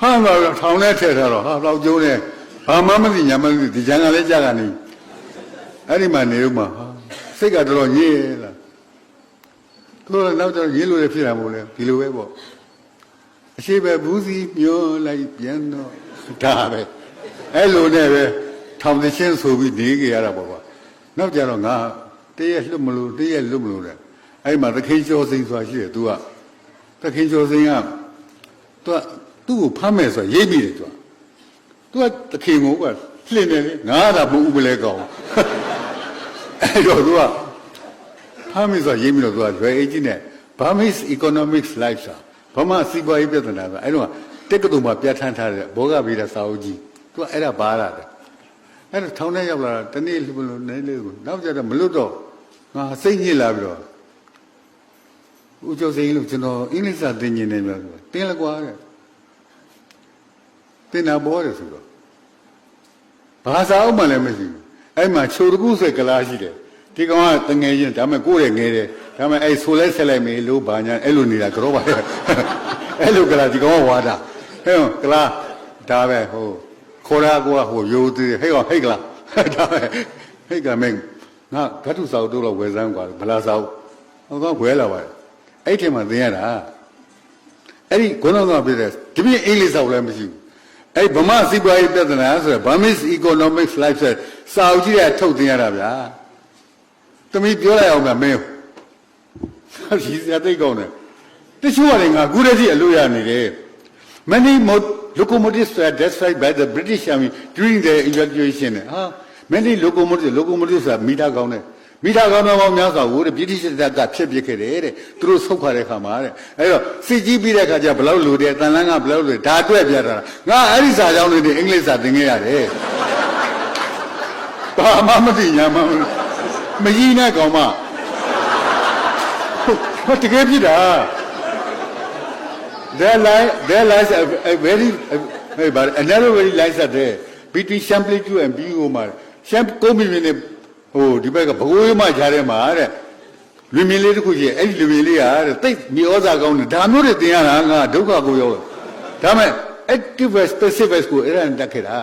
ဟာတော့ထောင်ထဲထည့်ထားတော့ဟာတော့ကျုံးနေဘာမှမသိညာမသိဒီကြံကလည်းကြာကနေအဲ့ဒီမှာနေဦးမှာဟာစိတ်ကတော်တော်ညစ်လာသူတို့နောက်တော့ရင်းလို့ရဖြစ်တာမဟုတ်လေဒီလိုပဲပေါ့အရှိပဲဘူးစီမျောလိုက်ပြန်တော့ဒါပဲအဲ့လိုနဲ့ပဲထောင်သချင်းဆိုပြီးနေကြရတာပေါ့ကွာနောက်ကြတော့ငါတရက်လွတ်မလို့တရက်လွတ်မလို့တဲ့အဲ့မှာသခင်ကျော်စိန်ဆိုတာရှိတယ် तू ကသခင်ကျော်စိန်က तू သူ့ကိုဖမ်းမယ်ဆိုရိပ်မိတယ်သူကသူကတခင်ကိုကလှင်တယ်လေငါကဒါမဟုတ်ဘူးလေကောင်အဲ့တော့သူကဖမ်းမယ်ဆိုရိပ်မိတော့သူကလွယ်အေးကြီးနဲ့ Burmese Economics Life ဆိုဗမာစီးပွားရေးပြဿနာဆိုအဲ့တော့တက္ကသိုလ်မှာပြဋ္ဌာန်းထားတဲ့ဘောဂဗေဒစာအုပ်ကြီးသူကအဲ့ဒါဘာလာတယ်အဲ့တော့ထောင်ထဲရောက်လာတာတနေ့လှုပ်လို့နေလေကိုနောက်ကြတော့မလွတ်တော့ငါစိတ်ညစ်လာပြီးတော့ဦးကျော်စိန်လို့ကျွန်တော်အင်္ဂလိပ်စာသင်နေတယ်ပြောတယ်တင်းလကွာတဲ့ တင်တာပေါ်တယ်ဆိုတော့ဘာသာအောင်မှလည်းမရှိဘူးအဲ့မှာချိုတကူဆွဲကလားရှိတယ်ဒီကောင်ကတငယ်ချင်းဒါပေမဲ့ကိုယ့်ရဲ့ငယ်တယ်ဒါပေမဲ့အဲ့ဆိုလဲဆက်လိုက်မေးလို့ဘာညာအဲ့လိုနေတာကြောပါလေအဲ့လိုကလားဒီကောင်ကဝါတာဟဲ့ကလားဒါပဲဟိုခေါ်ရကောဟိုရိုးသေးဟဲ့ကောင်ဟဲ့ကလားဒါပဲဟဲ့ကမင်းငါဓာတုစာအုပ်တော့ဝယ်စမ်းกว่าဗလာစာအုပ်ဟောကဝယ်လာပါတယ်အဲ့ထင်မှသင်ရတာအဲ့ဒီခေါင်းဆောင်ပြတဲ့ဒီပြင်းအင်္ဂလိပ်စာအုပ်လည်းမရှိဘူး အဲ့ဗမာစီးပွားရေးပြဿနာဆိုရယ် Burmese economics life ဆိုစာအုပ်ကြီးကထုတ်တင်ရတာဗျာ။သမီးပြောလိုက်အောင်ဗျမင်း။ဒီစရာသိကောင်းတယ်။တချို့ကလည်းငါကူရကြီးအလို့ရနေတယ်။ Many mo- locomotives were destroyed by the British Army during the evacuation ဟာ many locomotives locomotives ဆိုတာမီတာကောင်းတယ်။ မီတာကောင်းတော့ပေါင်းများစွာကိုတဲ့ British တပ်ကဖျက်ပစ်ခဲ့တယ်တဲ့။သူတို့ဆုတ်ခွာတဲ့ခါမှာတဲ့။အဲ့တော့စစ်ကြီးပြီးတဲ့ခါကျဘယ်လောက်လိုတယ်တန်လန်းကဘယ်လောက်လိုဒါအတွက်ပြတာ။ငါအဲ့ဒီစာကြောင်းလေးတွေအင်္ဂလိပ်စာသင်ခဲ့ရတယ်။ဘာမှမသိညာမမကြီးနဲ့ကောင်မဟိုတကယ်ဖြစ်တာ there lies there lies a, a very a, a, a narrow very lies at there between Champlain and BO မှာ Champ ကိုမီမင်းနဲ့ ဟိုဒီဘက်ကဘကိုးရမကြားထဲမှာတဲ့လူမြင်လေးတစ်ခုကြီးအဲ့ဒီလူမြင်လေးကတဲ့တိတ်မြေဩဇာကောင်းတယ်ဒါမျိုးတွေသင်ရတာငါဒုက္ခကိုရောက်တယ်ဒါမဲ့ active specific ကိုအဲ့ဒါနဲ့တက်ခဲ့တာ